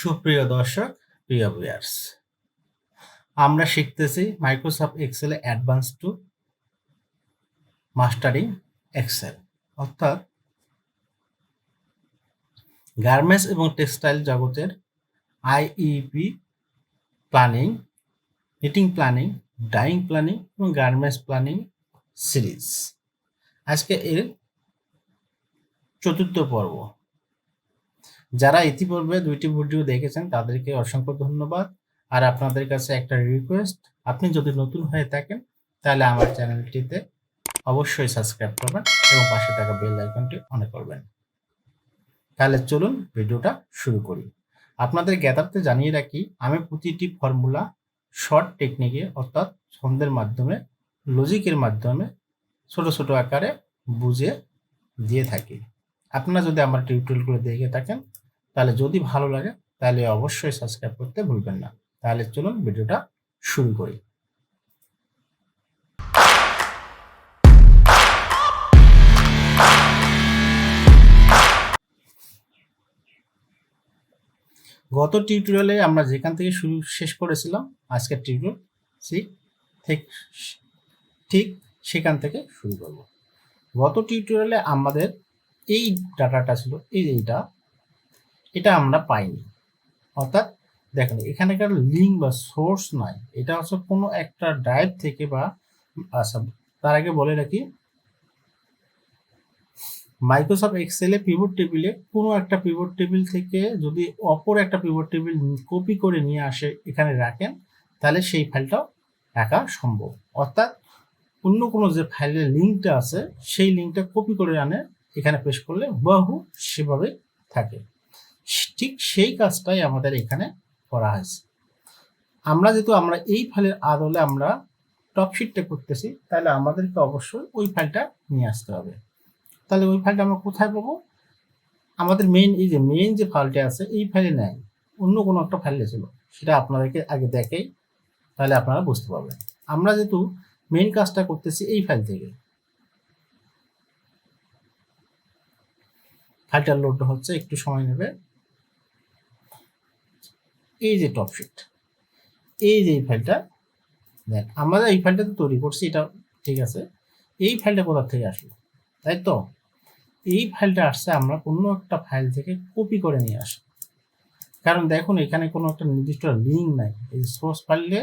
সুপ্রিয় দর্শক, প্রিয় ভিউয়ার্স আমরা শিখতেছি মাইক্রোসফট এক্সেলে অ্যাডভান্স টু মাস্টারিং এক্সেল অর্থাৎ গার্মেন্টস এবং টেক্সটাইল জগতের IEP planning knitting planning dyeing planning এবং গার্মেন্টস প্ল্যানিং সিরিজ আজকে এর চতুর্থ পর্ব। যারা ইতিপূর্বে দুইটি ভিডিও দেখেছেন, তাদেরকে অসংখ্য ধন্যবাদ। আর আপনাদের কাছে একটা রিকোয়েস্ট আপনি যদি নতুন হয়ে থাকেন, তাহলে আমার চ্যানেলটিতে অবশ্যই সাবস্ক্রাইব করবেন এবং পাশে থাকা বেল আইকনটি অন করবেন। তাহলে চলুন ভিডিওটা শুরু করি। আপনাদের জ্ঞাতার্থে জানিয়ে রাখি, আমি প্রতিটি ফর্মুলা শর্ট টেকনিকে অর্থাৎ ছন্দের মাধ্যমে লজিকের মাধ্যমে ছোট ছোট আকারে বুঝে দিয়ে থাকি। আপনারা যদি আমার টিউটোরিয়ালগুলো দেখে থাকেন তাহলে যদি ভালো লাগে, তাহলে অবশ্যই সাবস্ক্রাইব করতে ভুলবেন না। তাহলে চলুন ভিডিওটা শুরু করি। গত টিউটোরিয়ালে আমরা যেখান থেকে শুরু শেষ করেছিলাম আজকের টিউটোরিয়াল ঠিক ঠিক ঠিক সেখান থেকে শুরু করব। গত টিউটোরিয়ালে আমাদের এই ডাটাটা ছিল, এই এইটা এটা আমরা পাইনি। অর্থাৎ দেখেন, এখানকার লিঙ্ক বা সোর্স নয় এটা হচ্ছে কোনো একটা ড্রাইভ থেকে বা আচ্ছা তার আগে বলে রাখি মাইক্রোসফট এক্সেলে পিভট টেবিলে কোনো একটা পিভট টেবিল থেকে যদি অপর একটা পিভট টেবিল কপি করে নিয়ে আসে, এখানে রাখেন, তাহলে সেই ফাইলটাও রাখা সম্ভব। অর্থাৎ অন্য কোনো যে ফাইলের লিঙ্কটা আছে, সেই লিঙ্কটা কপি করে আনে, এখানে পেশ করলে বহু সেভাবে থাকে। ঠিক সেই কাজটাই আমাদের এখানে করা হয়েছে। আমরা যেহেতু আমরা এই ফাইলের আদলে আমরা টপ শিটটা করতেছি, তাহলে আমাদেরকে অবশ্যই ওই ফাইলটা নিয়ে আসতে হবে। তাহলে ওই ফাইলটা আমরা কোথায় পাবো? আমাদের মেইন এই যে মেইন যে ফাইলটা আছে, এই ফাইলে নেয় অন্য কোনো একটা ফাইলে ছিল, সেটা আপনাদেরকে আগে দেখেই তাহলে আপনারা বুঝতে পারবেন। আমরা যেহেতু মেইন কাজটা করতেছি এই ফাইল থেকে। ফাইলটা লোড হচ্ছে, একটু সময় নেবে। এই যে টপ শিট এই যে এই ফাইলটা দেখ, আমরা এই ফাইলটা তো তৈরি করছি, এটা ঠিক আছে, এই ফাইলটা কোথা থেকে আসলো? তাই তো? এই ফাইলটা আসছে আমরা অন্য একটা ফাইল থেকে কপি করে নিয়ে আসি কারণ দেখুন, এখানে কোনো একটা নির্দিষ্ট লিঙ্ক নাই, এই সোর্স ফাইলে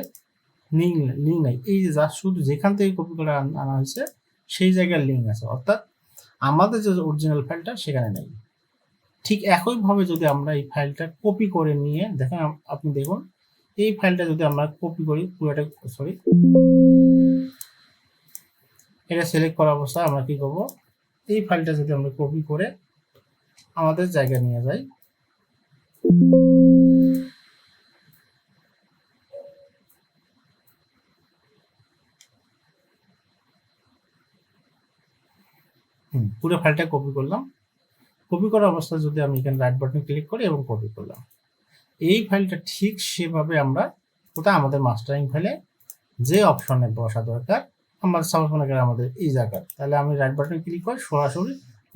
লিঙ্ক লিঙ্ক নাই এই যে যা শুধু যেখান থেকে কপি করে আনা হয়েছে, সেই জায়গার লিঙ্ক আছে। অর্থাৎ আমাদের যে অরিজিনাল ফাইলটা সেখানে নেই। ঠিক একইভাবে যদি আমরা এই ফাইলটা কপি করে নিয়ে দেখেন আপনি দেখুন, এই ফাইলটা যদি আমরা কপি করি, পুরোটা সরি এটা সিলেক্ট করা অবস্থায় আমরা কি করব? এই ফাইলটা যদি আমরা কপি করে আমাদের জায়গায় নিয়ে যাই। পুরো ফাইলটা কপি করলাম। কপি করা অবস্থায় যদি আমি এখানে রাইট বাটন ক্লিক করি এবং কপি করলাম। এই ফাইলটা ঠিক সেভাবে আমরা কোথায় আমাদের মাস্টারিং ফাইলে যে অপশনে বসা দরকার আমাদের সাপোজ মনে করেন আমাদের এই জায়গার। তাহলে আমি রাইট বাটন ক্লিক করে সরাসরি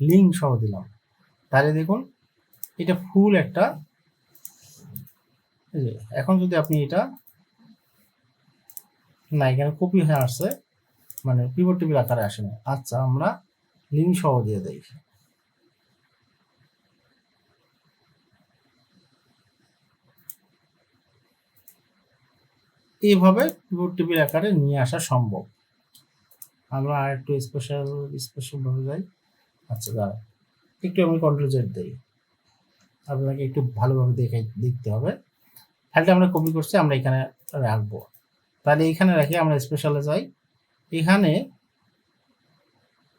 লিঙ্ক সহ দিলাম। তাহলে দেখুন, এটা ফুল একটা এখন যদি আপনি এটা না, এখানে কপি হয়ে আসছে মানে পিভট টেবিল আকারে আসেনি আচ্ছা আমরা লিঙ্ক সহ দিয়ে দেই। এইভাবে পিভট টেবিল আকারে নিয়ে আসা সম্ভব। আমরা আর একটু স্পেশাল স্পেশাল ভাবে যাই। আচ্ছা দাঁড়া একটু আমি কন্ট্রোল জেড দিই। আপনাকে একটু ভালোভাবে দেখে দেখতে হবে। ফাইলটা আমরা কপি করছি, আমরা এখানে রাখব। তাহলে এখানে রাখি, আমরা স্পেশালে যাই। এখানে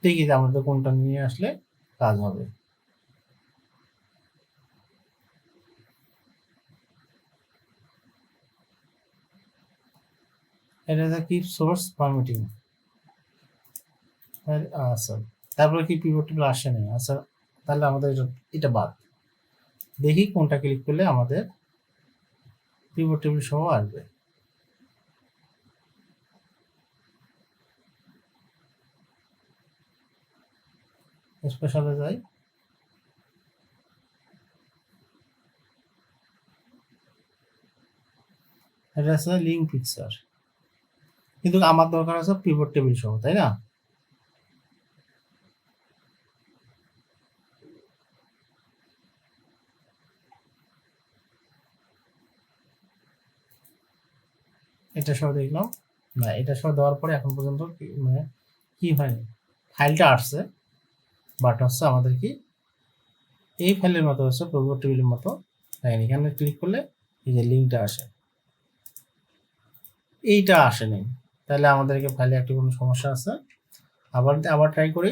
দেখি যে আমাদের কোনটা নিয়ে আসলে কাজ হবে। এটা হচ্ছে কিপ সোর্স পারমিটিং আচ্ছা তারপরে কি পিভট টেবিল আসে নাই আচ্ছা তাহলে আমাদের এটা বাদ। দেখি কোনটা ক্লিক করলে আমাদের পিভট টেবিল সহ আসবে। স্পেশালে যাই। এটা হচ্ছে লিঙ্ক পিকচার কিন্তু আমার দরকার আছে পিভট টেবিল সহ, তাই না? এটা সহ দেখলাম। না, এটা সহ দেওয়ার পরে এখন পর্যন্ত মানে কি হয়নি ফাইলটা আসছে বাট হচ্ছে আমাদের কি, এই ফাইলের মতো হচ্ছে প্রোগ্রাম টেবিলের মতো। হয়নি এখানে ক্লিক করলে এই যে লিঙ্কটা আসে। এইটা আসেনি তাহলে আমাদেরকে ফাইলে একটা কোনো সমস্যা আছে। আবার আবার ট্রাই করি।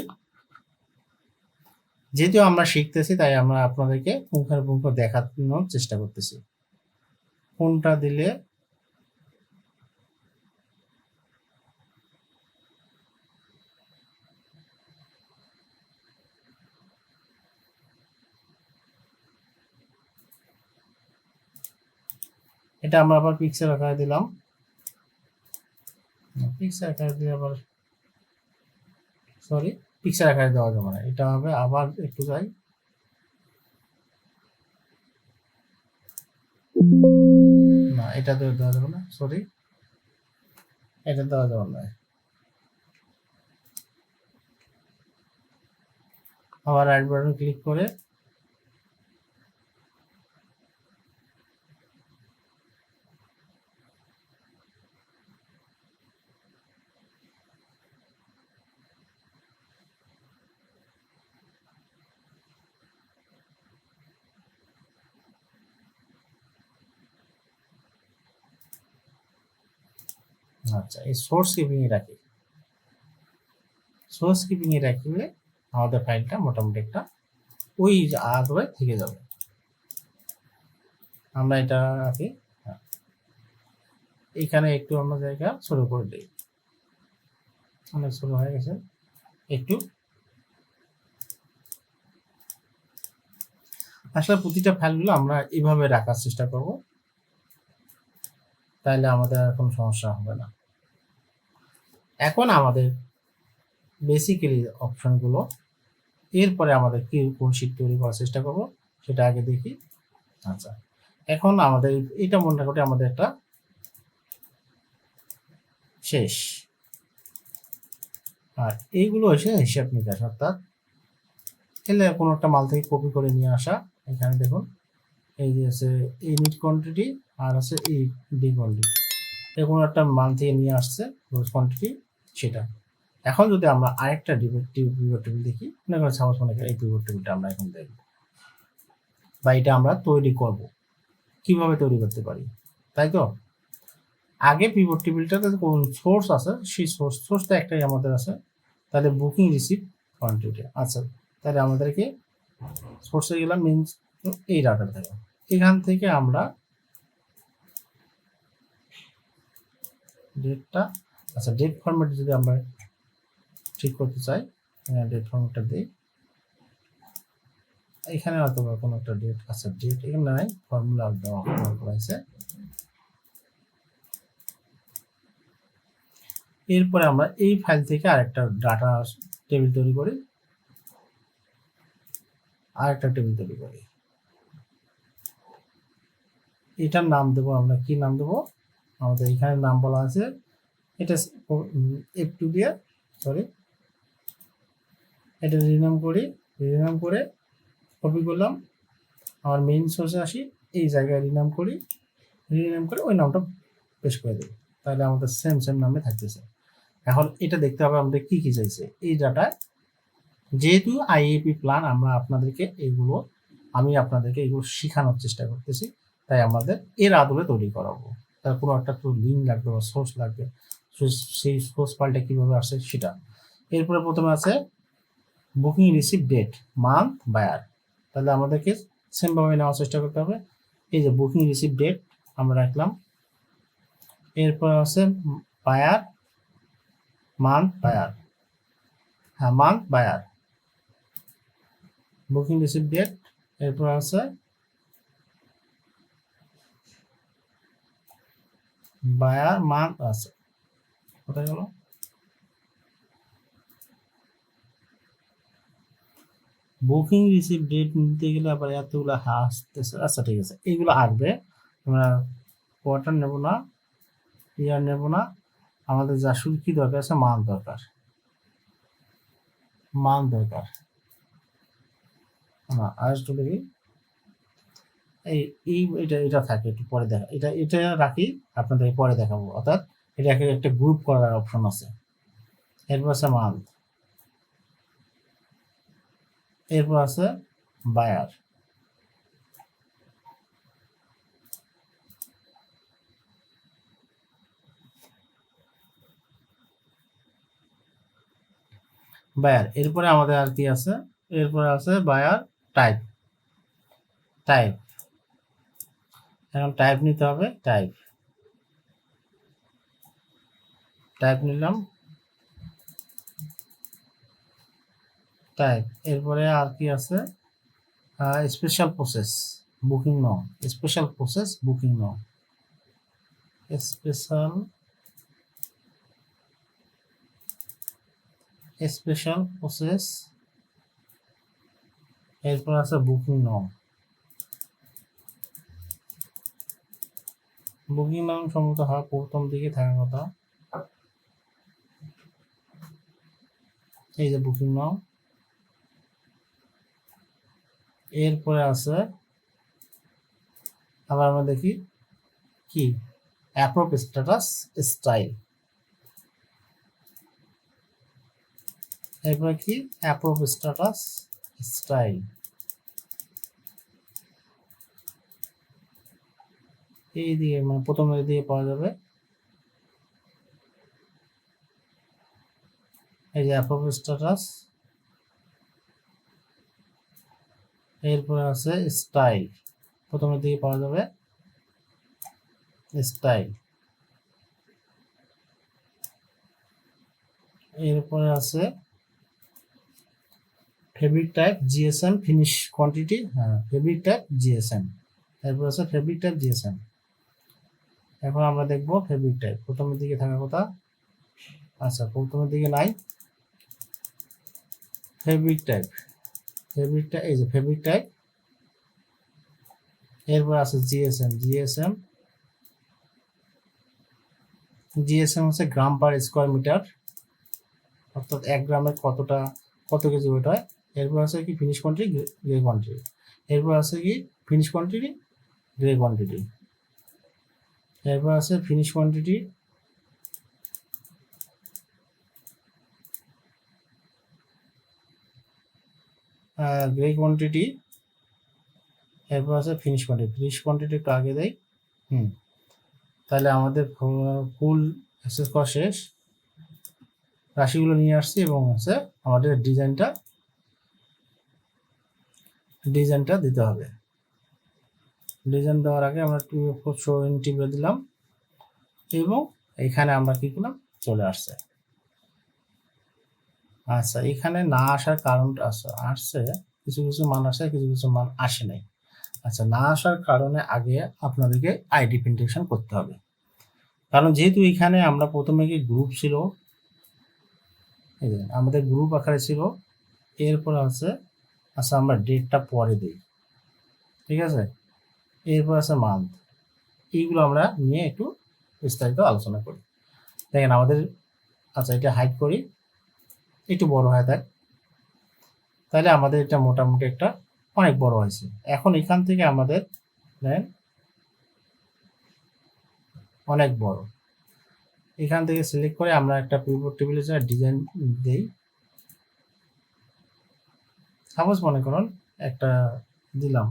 যেহেতু আমরা শিখতেছি, তাই আমরা আপনাদেরকে পুঙ্খানুপুঙ্খ দেখানোর চেষ্টা করতেছি। কোনটা দিলে এটা আমরা আবার পিক্সেল আকারে দিলাম। পিক্সেল আকারে দিয়ে আবার সরি পিক্সেল আকারে দেওয়া যাবে না। এটা হবে আবার একটু যাই। না, এটা দেওয়া দেওয়া যাবে না সরি এটা দেওয়া যাবে না। আবার রাইট বাটন ক্লিক করে আচ্ছা এই সোর্স কিপিং এ রাখি। সোর্স কিপিং এ রাখলে আমাদের ফাইলটা মোটামুটি একটা ওই আদরে থেকে যাবে। আমরা এটা রাখি হ্যাঁ। এখানে একটু অন্য জায়গা শুরু করে দিই। অনেক শুরু হয়ে গেছে। একটু। আসলে প্রতিটা ফাইলগুলো আমরা এভাবে রাখার চেষ্টা করব। তাহলে আমাদের আর কোনো সমস্যা হবে না। এখন আমাদের বেসিক্যালি অপশনগুলো এরপরে আমাদের কি কোন শীট তৈরি করার চেষ্টা করব, সেটা আগে দেখি। আচ্ছা এখন আমাদের এটা মনে করি আমাদের একটা শেষ। আর এইগুলো হচ্ছে হিসাব নিকাশ, অর্থাৎ এলে কোনো একটা মাল থেকে কপি করে নিয়ে আসা। এখানে দেখুন, এই যে আছে ইউনিট কোয়ান্টিটি আর আছে এই ডি কোয়ান্টিটি এ কোনো একটা মাল থেকে নিয়ে আসছে কোয়ান্টিটি সেটা। এখন যদি আমরা আরেকটা পিভট টেবিল দেখি, মনে করেন সাপোজ মনে করেন এই পিভট টেবিলটা আমরা এখন দেখব। বা এটা আমরা তৈরি করব। কীভাবে তৈরি করতে পারি? তাই তো? আগে পিভট টেবিলটাতে কোন সোর্স আছে, সেই সোর্স সোর্সটা একটাই আমাদের আছে। তাহলে বুকিং রিসিভ কোয়ান্টিটি আচ্ছা তাহলে আমাদেরকে সোর্সে গেলাম মিনস এই ডাটা থেকে এখান থেকে আমরা ডেটটা আচ্ছা ডেট ফরম্যাট যদি আমরা ঠিক করতে চাই ডেট ফরম্যাটটা দিই। এখানে হয়তো বা কোনো একটা ডেট আচ্ছা ডেট এখানে নাই ফর্মুলা দেওয়া করা হয়েছে। এরপরে আমরা এই ফাইল থেকে আরেকটা ডাটা টেবিল তৈরি করি। আরেকটা টেবিল তৈরি করি। এটার নাম দেবো আমরা, কি নাম দেবো? আমাদের এখানে নাম বলা আছে এটা এফ টু দিয়ে সরি এটা রিনাম করি রিনাম করে কপি করলাম। আমার মেইন সোর্সে আসি, এই জায়গায় রিনাম করি রিনাম করে ওই নামটা পেশ করে দিই তাহলে আমাদের সেম সেম নামে থাকতেছে। এখন এটা দেখতে হবে আমাদের কি কি চাইছে। এই ডাটায় যেহেতু আইএপি প্ল্যান আমরা আপনাদেরকে এইগুলো আমি আপনাদেরকে এগুলো শেখানোর চেষ্টা করতেছি, তাই আমাদের এর আদলে তৈরি করাবো। তার কোনো একটা তো লিঙ্ক লাগবে বা সোর্স লাগবে। সেই সোর্স ফাইলটা কীভাবে আসে সেটা। এরপরে প্রথমে আছে booking receive date month buyer তাহলে আমাদেরকে সেমভাবে নেওয়ার চেষ্টা করতে হবে। এই যে বুকিং রিসিভ ডেট আমরা রাখলাম। এরপর আছে বায়ার মান্থ বায়ার হ্যাঁ month buyer booking receive date এরপর আছে বায়ার মান্থ আছে। কোথায় গেল? বুকিং রিসিভ ডেট নিতে গেলে আবার এতগুলো আসতেছে আচ্ছা ঠিক আছে, এইগুলো আসবে আমরা কোয়ার্টার নেব না ইয়ার নেব না। আমাদের যা শুধু কি দরকার আছে? মান দরকার। মান দরকার। না একটু দেখি। এই এই, এটা এটা থাকে, একটু পরে দেখা। এটা এটা রাখি আপনাদের পরে দেখাবো। অর্থাৎ এটাকে একটা গ্রুপ করার অপশন আছে। এরপর আছে মান্থ এরপর আছে বায়ার বায়ার এরপরে আমাদের আর কি আছে? এরপরে আছে বায়ার টাইপ টাইপ এখন টাইপ নিতে হবে টাইপ টাইপ নিলাম। টাইপ এরপরে আর কি আছে? Special process booking no special process booking no special special process এরপর আছে বুকিং নং বুকিং নং সম্ভবত হয় প্রথম দিকে থাকার কথা। এই যে বুকিং নাও। এরপরে আছে, আবার আমরা দেখি কি? অ্যাপ্রোপ স্ট্যাটাস স্টাইল এরপরে কি? অ্যাপ্রোভ স্ট্যাটাস স্টাইল এই দিয়ে মানে প্রথমে দিয়ে পাওয়া যাবে। এই যে অ্যাপ্রোভ স্ট্যাটাস। এরপরে আছে স্টাইল। প্রথমে দিয়ে পাওয়া যাবে স্টাইল। এরপরে আছে fabric type GSM finish quantity. হ্যাঁ ফেব্রিক টাইপ জিএসএম। এরপর আছে ফেব্রিক টাইপ জিএসএম। এখন আমরা দেখব ফেব্রিক টাইপ। প্রথমের দিকে থাকা কথা। আচ্ছা প্রথমের দিকে নাই। ফেব্রিক টাইপ ফেব্রিক টাইপ এই যে ফেব্রিক টাইপ এরপর আছে জিএসএম জিএসএম জিএসএম হচ্ছে গ্রাম পার স্কোয়ার মিটার অর্থাৎ এক গ্রামে কতটা, কত কেজি ওয়েট হয়? এরপর আছে কি ফিনিশ কোয়ান্টিটি গ্রে কোয়ান্টিটি এরপর আছে কি ফিনিশ কোয়ান্টিটি গ্রে কোয়ান্টিটি এরপর আছে ফিনিশ কোয়ান্টিটি গ্রে কোয়ান্টিটি এরপর আছে ফিনিশ কোয়ান্টিটি ফিনিশ কোয়ান্টিটি একটু আগে দেয় হুম। তাহলে আমাদের ফুল অ্যাক্সেস করা শেষ। রাশিগুলো নিয়ে আসছি এবং হচ্ছে আমাদের ডিজাইনটা ডিজাইনটা দিতে হবে। ডিজাইন দেওয়ার আগে আমরা টু ফোর শো টিপে দিলাম এবং এখানে আমরা কি করলাম? চলে আসছে। আচ্ছা এখানে না আসার কারণটা আছে আসছে, কিছু কিছু মান আসে, কিছু কিছু মান আসে নাই। আচ্ছা না আসার কারণে আগে আপনাদেরকে আইডি প্রিন্টেশন করতে হবে। কারণ যেহেতু এখানে আমরা প্রথমে কি গ্রুপ ছিল আমাদের গ্রুপ আকারে ছিল, এরপর আছে আচ্ছা আমরা ডেটটা পরে দিই। ঠিক আছে? এরপর আছে মান্থ এইগুলো আমরা নিয়ে একটু বিস্তারিত আলোচনা করি। দেখেন, আমাদের আচ্ছা এটা হাইট করি। একটু বড় হয় দেখ তাহলে আমাদের এটা মোটামুটি একটা অনেক বড় হয়েছে। এখন এখান থেকে আমাদের দেখেন অনেক বড়। এখান থেকে সিলেক্ট করে আমরা একটা পিভট টেবিলে যা ডিজাইন দেই। সাপোজ মনে করুন একটা দিলাম।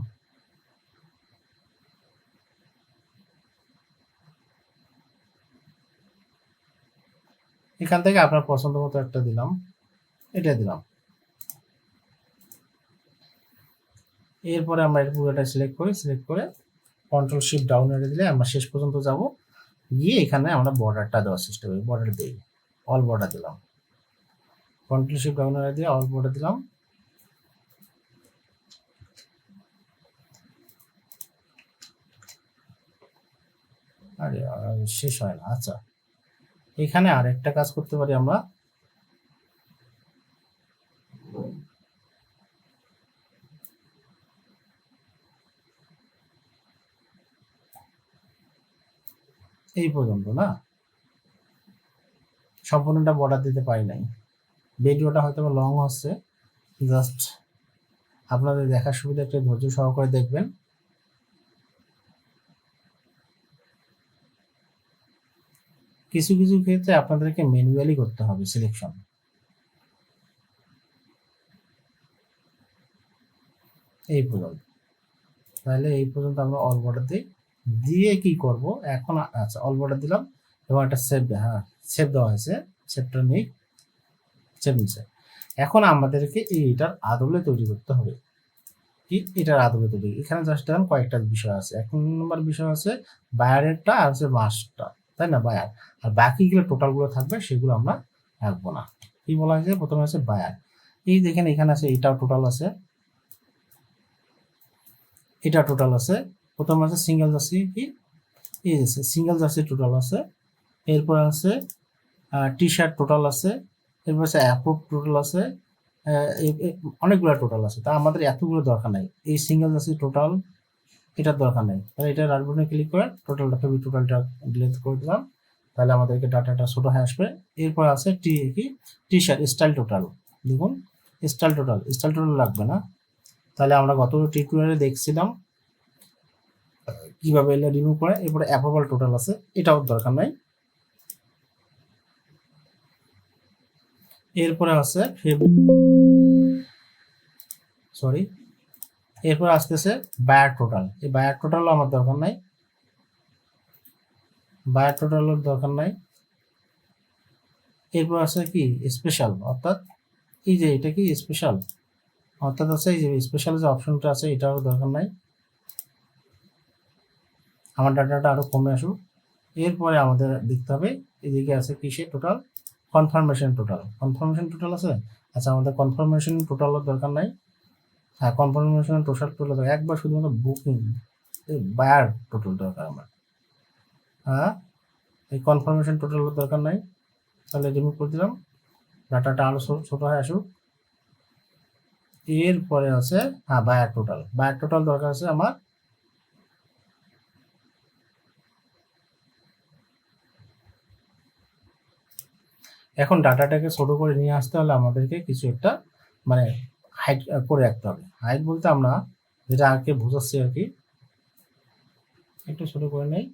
এখান থেকে আপনার পছন্দ মতো একটা দিলাম। এটা দিলাম। এরপরে আমরা এর পুরোটা সিলেক্ট করি সিলেক্ট করে কন্ট্রোল শিফট ডাউন এর দিলে আমরা শেষ পর্যন্ত যাব। গিয়ে এখানে আমরা বর্ডারটা দেওয়ার চেষ্টা করি বর্ডার দিই অল বর্ডার দিলাম। কন্ট্রোল শিফট ডাউন এর দিয়ে অল বর্ডার দিলাম। আরে, শেষ হয় না আচ্ছা। এখানে আরেকটা কাজ করতে পারি আমরা। এই পর্যন্ত, না? সম্পূর্ণটা বর্ডার দিতে পারি নাই। ভিডিওটা হয়তো লং হচ্ছে। জাস্ট আপনাদের দেখার সুবিধা একটু ধৈর্য সহকারে দেখবেন। কিছু কিছু ক্ষেত্রে আপনাদেরকে ম্যানুয়ালি করতে হবে সিলেকশন এই পর্যন্ত। তাহলে এই পর্যন্ত আমরা অল বর্ডার দিই। দিয়ে কি করব? এখন আচ্ছা অল বর্ডার দিলাম। এবং একটা সেভ হ্যাঁ সেভ দেওয়া হয়েছে। সেভটা নেই। সেভ নিচ্ছে এখন আমাদেরকে এইটার আদলে তৈরি করতে হবে। কি? এটার আদলে তৈরি। এখানে জাস্ট দেখেন কয়েকটা বিষয় আছে। এক নম্বর বিষয় আছে বায়ারেরটা আর হচ্ছে মাসটা তাই না বায়ার আর বাকিগুলো টোটালগুলো থাকবে, সেগুলো আমরা রাখব না। কি বলা হয়েছে? প্রথমে আছে বায়ার এই দেখেন এখানে আছে এটাও টোটাল আছে। এটা টোটাল আছে। প্রথম আছে সিঙ্গেল জার্সি কি? এই আছে সিঙ্গেল জার্সি টোটাল আছে। এরপর আছে টি শার্ট টোটাল আছে। এরপর আছে অ্যাপ্রুভ টোটাল আছে। অনেকগুলো টোটাল আছে। তা আমাদের এতগুলো দরকার নাই। এই সিঙ্গেল জার্সি টোটাল এটার দরকার নেই। তাহলে এটা রাইট ক্লিক করে টোটালটা ফেবি টোটালটা ডিলিট করে দিলাম। তাহলে আমাদেরকে ডাটাটা ছোটো হয়ে আসবে। এরপর আছে টি কি? টি শার্ট স্টাইল টোটাল দেখুন স্টাইল টোটাল স্টাইল টোটাল লাগবে না। তাহলে আমরা গত টিউটোরিয়ালে দেখছিলাম কীভাবে এলে রিমুভ করে, এরপরে অ্যাপ্রুভাল টোটাল আছে, এটাও দরকার নাই। এরপরে আছে সরি এরপর আসতেছে বায়ার টোটাল এই বায়ার টোটালও আমার দরকার নাই। বায়ার টোটালের দরকার নাই। এরপর আছে কি? স্পেশাল অর্থাৎ এই যে এটা কি স্পেশাল অর্থাৎ আছে এই যে স্পেশাল যে অপশনটা আছে, এটারও দরকার নাই। আমার ডাটাটা আরও কমে আসুক। এরপরে আমাদের দেখতে হবে, এদিকে আছে কিসে total confirmation total confirmation total আছে? আচ্ছা আমাদের কনফার্মেশন টোটালের দরকার নাই। হ্যাঁ কনফার্মেশন টোটাল টোটাল দরকার একবার শুধুমাত্র বুকিং বায়ার টোটাল দরকার আমার। হ্যাঁ এই কনফার্মেশন টোটালের দরকার নাই। তাহলে রিমুভ করে দিলাম। ডাটাটা আরও ছোটো ছোট হয়ে আসুক। এরপরে আছে হ্যাঁ বায়ার টোটাল বায়ার টোটাল দরকার আছে আমার এখন ডাটাটাকে ছোট করে নিয়ে আসতে হলে আমাদেরকে কিছু একটা মানে হাইট করে রাখতে হবে। হাইট বলতে আমরা যেটা আগে বোঝাচ্ছি আর কি, একটু ছোট করে নেই।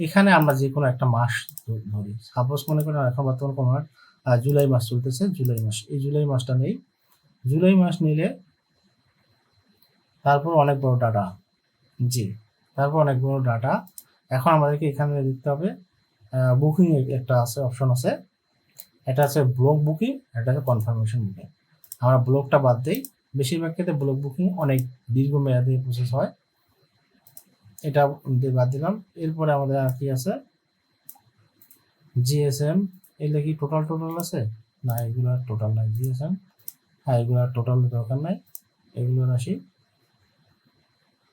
এখানে আমরা যে কোনো একটা মাস ধরি। সাপোজ মনে করেন এখন বর্তমানে কোনো জুলাই মাস চলতেছে, জুলাই মাস। এই জুলাই মাসটা নেই। জুলাই মাস নিলে তারপর অনেক বড় ডাটা জি, তারপর অনেক বড় ডাটা এখন আমাদেরকে এখানে দেখতে হবে বুকিং একটা আছে অপশন আছে। এটা আছে ব্লক বুকিং এটা আছে কনফার্মেশন বুকিং আমরা ব্লকটা বাদ দিই। বেশিরভাগ ক্ষেত্রে ব্লক বুকিং অনেক দীর্ঘমেয়াদী প্রসেস হয়। এটা বাদ দিলাম। এরপরে আমাদের আর কি আছে? জিএসএম এগুলো কি টোটাল টোটাল আছে? না, এগুলো টোটাল নাই জিএসএম হ্যাঁ এগুলো টোটাল দরকার নাই। এগুলো রাশি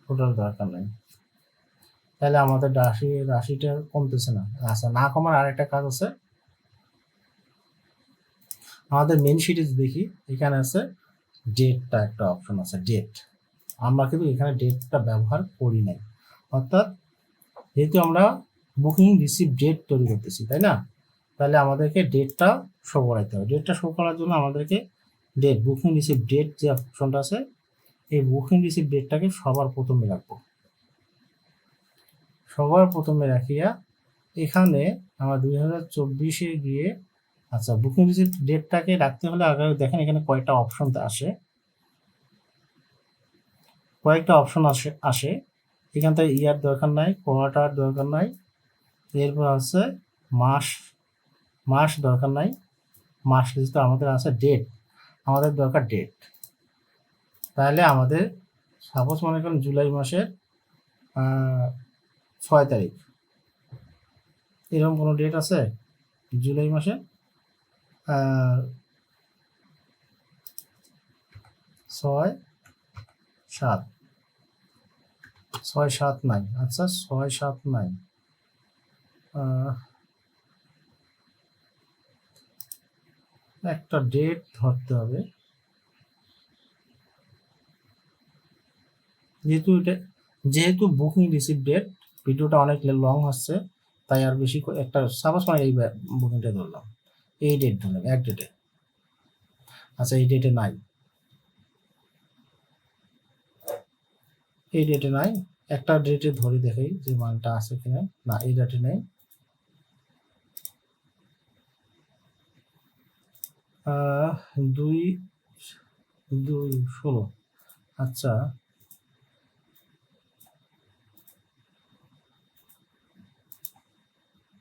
টোটাল দরকার নাই। তাহলে আমাদের রাশি, রাশিটা কমতেছে না। আচ্ছা না কমার আরেকটা কাজ আছে। আমাদের মেন শিটে দেখি, এখানে আছে ডেটটা একটা অপশন আছে ডেট আমরা কিন্তু এখানে ডেটটা ব্যবহার করি নাই। অর্থাৎ যেহেতু আমরা বুকিং রিসিভ ডেট তৈরি করতেছি, তাই না? তাহলে আমাদেরকে ডেটটা শো করাইতে হবে। ডেটটা শো করার জন্য আমাদেরকে ডেট বুকিং রিসিভ ডেট যে অপশনটা আছে, এই বুকিং রিসিভ ডেটটাকে সবার প্রথমে রাখব। সবার প্রথমে রাখিয়া এখানে আমার দুই হাজার চব্বিশে গিয়ে আচ্ছা বুকিং রিসিভ ডেটটাকে রাখতে হলে আগে দেখেন এখানে কয়েকটা অপশন আসে। কয়েকটা অপশন আসে আসে। এখান থেকে ইয়ার দরকার নাই কোয়ার্টার দরকার নাই। এরপর আছে মাস মাস দরকার নাই। মাস লিস্টে আমাদের আছে ডেট আমাদের দরকার ডেট তাহলে আমাদের সাপোজ মনে করেন জুলাই মাসের ছয় তারিখ। এরকম কোনো ডেট আছে? জুলাই মাসে? ছয় সাত। ছয় সাত নাই আচ্ছা ছয় সাত নাই একটা ডেট ধরতে হবে। যেহেতু এটা যেহেতু বুকিং রিসিভ ডেট ভিডিওটা অনেক লং হচ্ছে, তাই আর বেশি একটা সাপোজ মানে এই বুকিংটা ধরলাম। এই ডেট ধরলাম, এক ডেটে আচ্ছা এই ডেটে নাই। এই ডেটে নাই। একটা ডেটে ধরে দেখি যে মানটা আছে কিনা। না, এই ডেটে নেই। দুই দুই, ষোলো। আচ্ছা।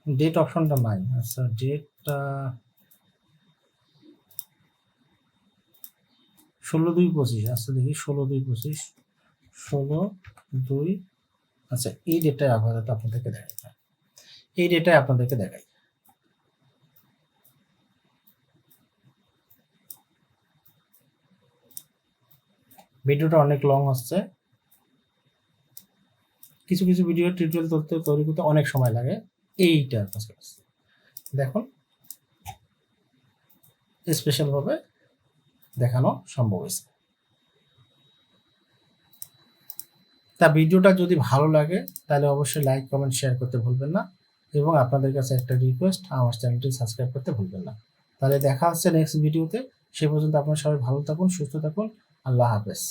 ডেট অপশনটা নাই। আচ্ছা ডেটটা ষোলো দুই পঁচিশ। আচ্ছা দেখি ষোলো দুই পঁচিশ, ষোলো দুই। আচ্ছা এই ডেটটাই আপাতত আপনাদেরকে দেখাই। এই ডেটটাই আপনাদেরকে দেখাই। ভিডিওটা অনেক লং হচ্ছে কিছু কিছু ভিডিও টিউটোরিয়াল করতে তৈরি করতে অনেক সময় লাগে। এইটা কাছে দেখুন স্পেশাল ভাবে দেখানো সম্ভব হয়েছে। তা ভিডিওটা যদি ভালো লাগে, তাহলে অবশ্যই লাইক কমেন্ট শেয়ার করতে ভুলবেন না এবং আপনাদের কাছে একটা রিকোয়েস্ট আমার চ্যানেলটি সাবস্ক্রাইব করতে ভুলবেন না। তাহলে দেখা হচ্ছে নেক্সট ভিডিওতে সে পর্যন্ত আপনারা সবাই ভালো থাকুন, সুস্থ থাকুন। আল্লাহ হাফেজ।